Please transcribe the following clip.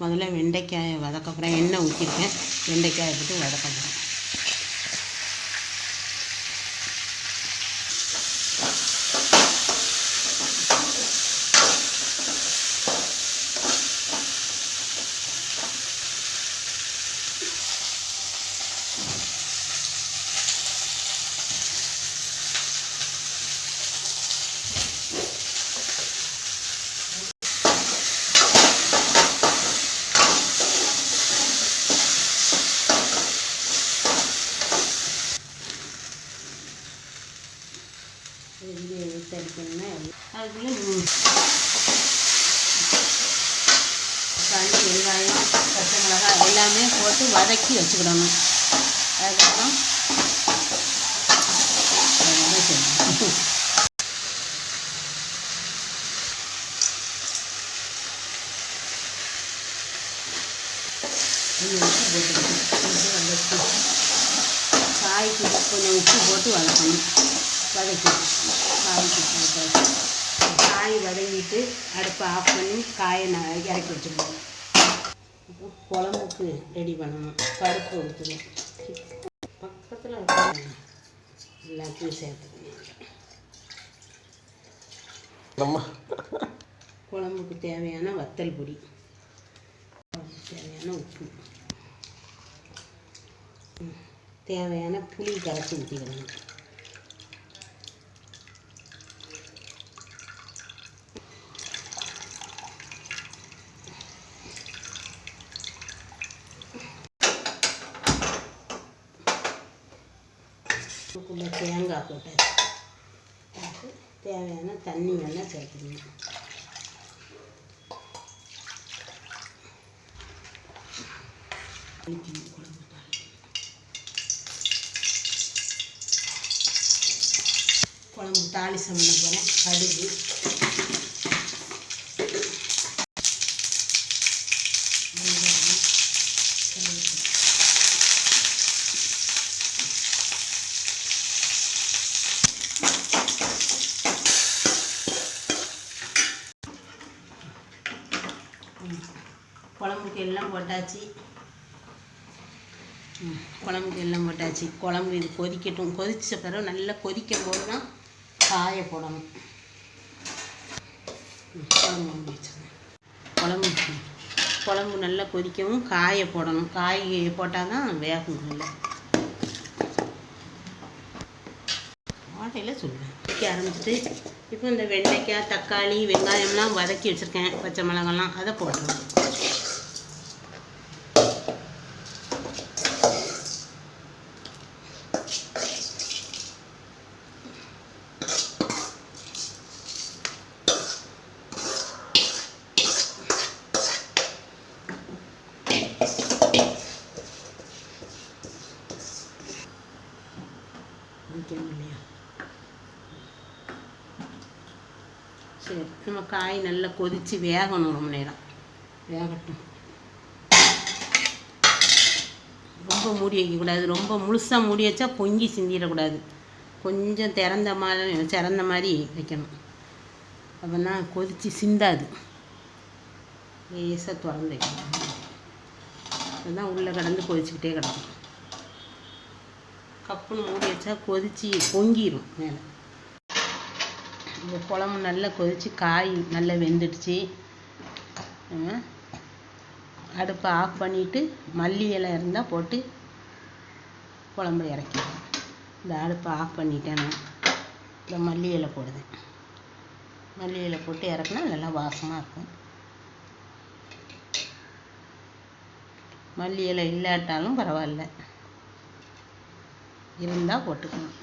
முதல்ல வெண்டைக்காயை வதக்க போகிறேன் எண்ணெய் ஊற்றிருக்கேன் வெண்டைக்காயை போட்டு வதக்க போகிறேன் இது ஊற்றடிக்கணும்னா அதுக்குள்ளே தக்காளி வெங்காயம் பச்சை மிளகாய் எல்லாமே போட்டு வதக்கி வச்சுக்கிடணும். அதுக்கப்புறம் காய்க்கு கொஞ்சம் உப்பு போட்டு வளர்க்கணும் வதக்கணும் வதக்கி காய்க்கு உப்பு போட்டு காய் வதங்கிட்டு அடுப்பை ஆஃப் பண்ணி காயை நான் இறக்கி இப்போ குழம்புக்கு ரெடி பண்ணணும். பருப்பு ஊற்றணும். பக்கத்தில் எல்லாத்தையும் சேர்த்துக்கணும் குழம்புக்கு தேவையான வத்தல் பொடி. தேவையான உப்பு. தேவையான புளி கரைச்சி ஊற்றிக்கணும். அதுக்குள்ளே தேங்காய் போட்டாச்சு போட்டு தேவையான தண்ணி வேணால் சேர்த்துக்கணும் குழம்பு தாளிக்கணும். குழம்பு தாளிசம் பண்ண போகிறேன் கடுகு குழம்புக்கு எல்லாம் போட்டாச்சு. குழம்புக்கு எல்லாம் போட்டாச்சு. குழம்பு இது கொதிக்கட்டும். கொதிச்ச பிறகு நல்லா கொதிக்கும் போது தான் காய போடணும். குழம்பு குழம்பு குழம்பு நல்லா கொதிக்கவும் காய போடணும். காய் போட்டால் தான் வேகும் நல்லா. வாட்டையில் சொல்லுவேன். வைக்க ஆரம்பிச்சிட்டு இப்போ இந்த வெண்டைக்காய் தக்காளி வெங்காயம்லாம் வதக்கி வச்சுருக்கேன். பச்சை மிளகாலாம். அதை போட்டுருவேன் வைக்கணும் இல்லையா சரி நம்ம காய் நல்லா கொதித்து வேகணும் ரொம்ப நேரம். வேகட்டும். ரொம்ப மூடி வைக்கக்கூடாது. ரொம்ப முழுசாக மூடி வச்சா பொங்கி சிந்திடக்கூடாது. கொஞ்சம் திறந்த மாதிரி திறந்த மாதிரி வைக்கணும். அப்போனா கொதித்து சிந்தாது. லேசாக திறந்து வைக்கணும். அதுதான் உள்ளே கடந்து கொதிச்சுக்கிட்டே கிடக்கும். கப்புன்னு மூடி வச்சா கொதித்து பொங்கிடும் மேலே. இந்த குழம்பு நல்லா கொதித்து காய் நல்லா வெந்துடுச்சு. நம்ம அடுப்பை ஆஃப் பண்ணிவிட்டு மல்லி இலை இருந்தால் போட்டு குழம்பு இறக்கிடுவோம் இந்த அடுப்பை ஆஃப் பண்ணிட்டேன் நான். இந்த மல்லி இலை போடுதேன் மல்லி இலை போட்டு இறக்குனா நல்லா வாசமாக இருக்கும். மல்லி இலை இல்லாட்டாலும் பரவாயில்ல. இருந்தால் போட்டுக்கணும்.